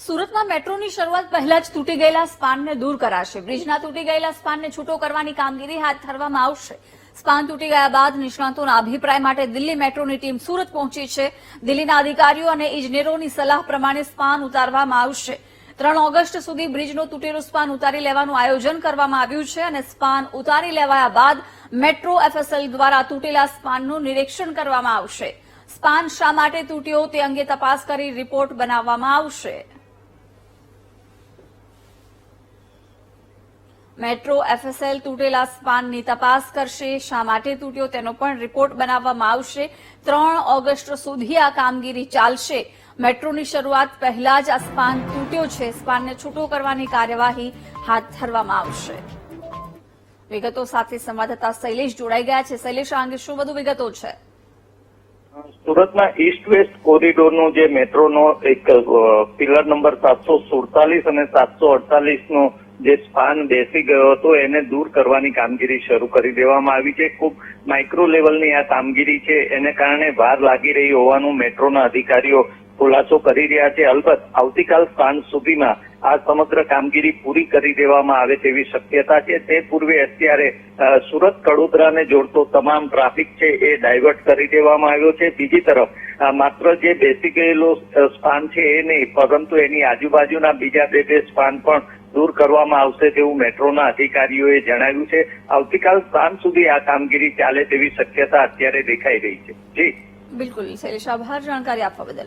સુરતમાં મેટ્રોની શરૂઆત પહેલા જ તૂટી ગયેલા સ્પાનને દૂર કરાશે. બ્રિજના તૂટી ગયેલા સ્પાનને છૂટો કરવાની કામગીરી હાથ ધરવામાં આવશે. સ્પાન તૂટી ગયા બાદ નિષ્ણાતોના અભિપ્રાય માટે દિલ્હી મેટ્રોની ટીમ સુરત પહોંચી છે. દિલ્હીના અધિકારીઓ અને ઇજનેરોની સલાહ પ્રમાણે સ્પાન ઉતારવામાં આવશે. ત્રણ ઓગસ્ટ સુધી બ્રિજનો તૂટેલો સ્પાન ઉતારી લેવાનું આયોજન કરવામાં આવ્યું છે અને સ્પાન ઉતારી લેવાયા બાદ મેટ્રો એફએસએલ દ્વારા તૂટેલા સ્પાનનું નિરીક્ષણ કરવામાં આવશે. સ્પાન શા માટે તૂટ્યો તે અંગે તપાસ કરી રિપોર્ટ બનાવવામાં આવશે. મેટ્રો એફએસએલ તૂટેલા સ્પાનની તપાસ કરશે. શા માટે તૂટ્યો તેનો પણ રિપોર્ટ બનાવવામાં આવશે. ત્રણ ઓગસ્ટ સુધી આ કામગીરી ચાલશે. મેટ્રોની શરૂઆત પહેલા જ આ સ્પાન તૂટ્યો છે. સ્પાનને છૂટો કરવાની કાર્યવાહી હાથ ધરવામાં આવશે. વિગતો સાથે સંવાદદાતા શૈલેષ જોડાઈ ગયા છે. શૈલેષ, આ અંગે શું વધુ વિગતો છે? સુરતના ઈસ્ટ વેસ્ટ કોરિડોરનો જે મેટ્રોનો એક પિલર નંબર સાતસો સુડતાલીસ અને સાતસો અડતાલીસ નો જે સ્પાન બેસી ગયો હતો, એને દૂર કરવાની કામગીરી શરૂ કરી દેવામાં આવી છે. ખૂબ માઇક્રો લેવલની આ કામગીરી છે. એને કારણે વાર લાગી રહી હોવાનું મેટ્રોના અધિકારીઓ ખુલાસો કરી રહ્યા છે. અલબત્ત, આવતીકાલ સાંજ સુધીમાં આ સમગ્ર કામગીરી પૂરી કરી દેવામાં આવે તેવી શક્યતા છે. તે પૂર્વે અત્યારે સુરત, કડોદરાને જોડતો તમામ ટ્રાફિક છે એ ડાયવર્ટ કરી દેવામાં આવ્યો છે. બીજી તરફ માત્ર જે બેસી ગયેલો સ્પાન છે એ નહીં, પરંતુ એની આજુબાજુના બીજા બે બે સ્પાન પણ દૂર કરવામાં આવશે તેવું મેટ્રોના અધિકારીઓએ જણાવ્યું છે. આવતીકાલ સાંજ સુધી આ કામગીરી ચાલે તેવી શક્યતા અત્યારે દેખાઈ રહી છે. જી. બિલકુલ. શૈલેષ, આભાર. જાણકારી આપવા બદલ.